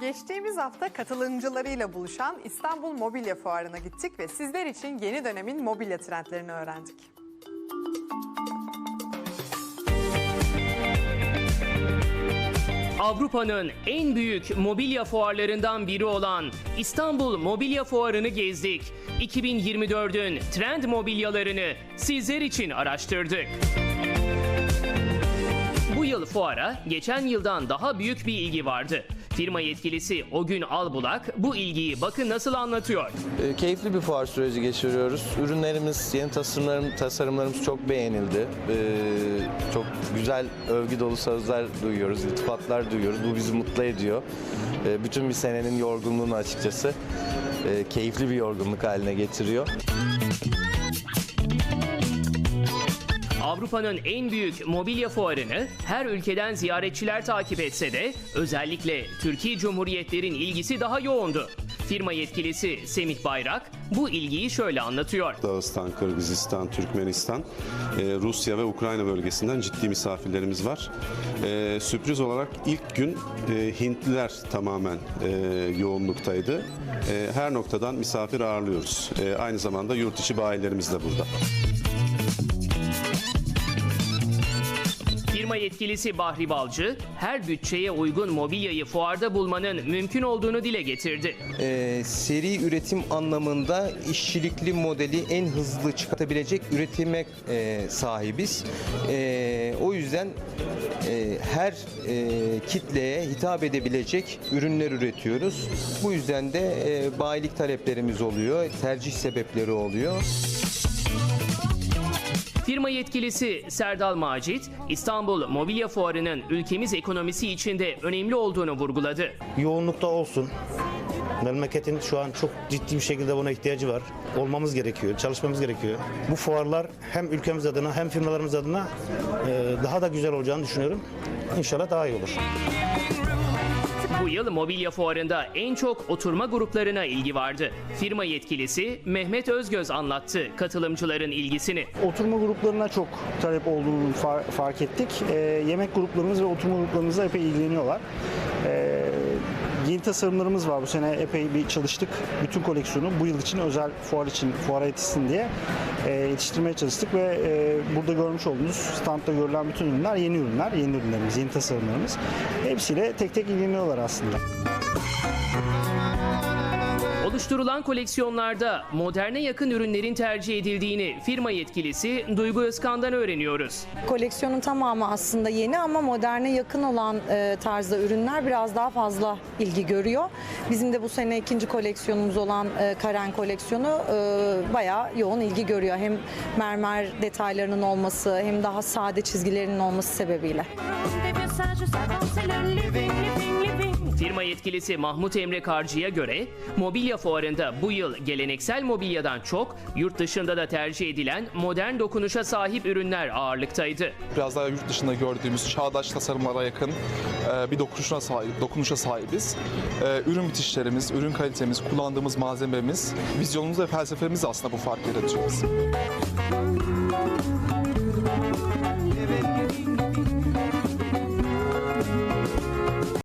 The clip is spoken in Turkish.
Geçtiğimiz hafta katılımcılarıyla buluşan İstanbul Mobilya Fuarı'na gittik ve sizler için yeni dönemin mobilya trendlerini öğrendik. Avrupa'nın en büyük mobilya fuarlarından biri olan İstanbul Mobilya Fuarı'nı gezdik. 2024'ün trend mobilyalarını sizler için araştırdık. Bu yıl fuara geçen yıldan daha büyük bir ilgi vardı. Firma yetkilisi o gün Albulak bu ilgiyi bakın nasıl anlatıyor. E, Keyifli bir fuar süreci geçiriyoruz. Ürünlerimiz, yeni tasarımlarım, tasarımlarımız çok beğenildi. E, Çok güzel övgü dolu sözler duyuyoruz, iltifatlar duyuyoruz. Bu bizi mutlu ediyor. E, Bütün bir senenin yorgunluğunu açıkçası e, keyifli bir yorgunluk haline getiriyor. Avrupa'nın en büyük mobilya fuarını her ülkeden ziyaretçiler takip etse de özellikle Türkiye Cumhuriyetlerin ilgisi daha yoğundu. Firma yetkilisi Semih Bayrak bu ilgiyi şöyle anlatıyor. Dağıstan, Kırgızistan, Türkmenistan, e, Rusya ve Ukrayna bölgesinden ciddi misafirlerimiz var. E, sürpriz olarak ilk gün e, Hintliler tamamen yoğunluktaydı. Her noktadan misafir ağırlıyoruz. Aynı zamanda yurt içi bayilerimiz de burada. Firma yetkilisi Bahri Balcı her bütçeye uygun mobilyayı fuarda bulmanın mümkün olduğunu dile getirdi. e, seri üretim anlamında işçilikli modeli en hızlı çıkartabilecek üretime e, sahibiz. E, o yüzden e, her e, kitleye hitap edebilecek ürünler üretiyoruz. Bu yüzden de e, bayilik taleplerimiz oluyor, tercih sebepleri oluyor. Firma yetkilisi Serdal Macit, İstanbul Mobilya Fuarı'nın ülkemiz ekonomisi içinde önemli olduğunu vurguladı. yoğunlukta olsun. Memleketin şu an çok ciddi bir şekilde buna ihtiyacı var. Olmamız gerekiyor, çalışmamız gerekiyor. Bu fuarlar hem ülkemiz adına hem firmalarımız adına e, daha da güzel olacağını düşünüyorum. İnşallah daha iyi olur. Bu yıl mobilya fuarında en çok oturma gruplarına ilgi vardı. Firma yetkilisi Mehmet Özgöz anlattı katılımcıların ilgisini. oturma gruplarına çok talep olduğunu far- fark ettik. Ee, yemek gruplarımız ve oturma gruplarımızla epey ilgileniyorlar. Yeni tasarımlarımız var. Bu sene epey bir çalıştık. Bütün koleksiyonu bu yıl için özel fuar için fuara yetişsin diye e, yetiştirmeye çalıştık ve e, burada görmüş olduğunuz standta görülen bütün ürünler yeni ürünler, yeni ürünlerimiz, yeni tasarımlarımız. Hepsiyle tek tek ilgileniyorlar aslında. Oluşturulan koleksiyonlarda moderne yakın ürünlerin tercih edildiğini firma yetkilisi Duygu Özkan'dan öğreniyoruz. Koleksiyonun tamamı aslında yeni ama moderne yakın olan e, tarzda ürünler biraz daha fazla ilgi görüyor. Bizim de bu sene ikinci koleksiyonumuz olan e, Karen koleksiyonu e, bayağı yoğun ilgi görüyor. Hem mermer detaylarının olması hem daha sade çizgilerinin olması sebebiyle. Firma yetkilisi Mahmut Emre Karcı'ya göre mobilya fuarında bu yıl geleneksel mobilyadan çok yurt dışında da tercih edilen modern dokunuşa sahip ürünler ağırlıktaydı. biraz daha yurt dışında gördüğümüz çağdaş tasarımlara yakın e, bir dokunuşa sahip, dokunuşa sahibiz. E, Ürün bitişlerimiz, ürün kalitemiz, kullandığımız malzememiz, vizyonumuz ve felsefemiz aslında bu farkı yaratıyor.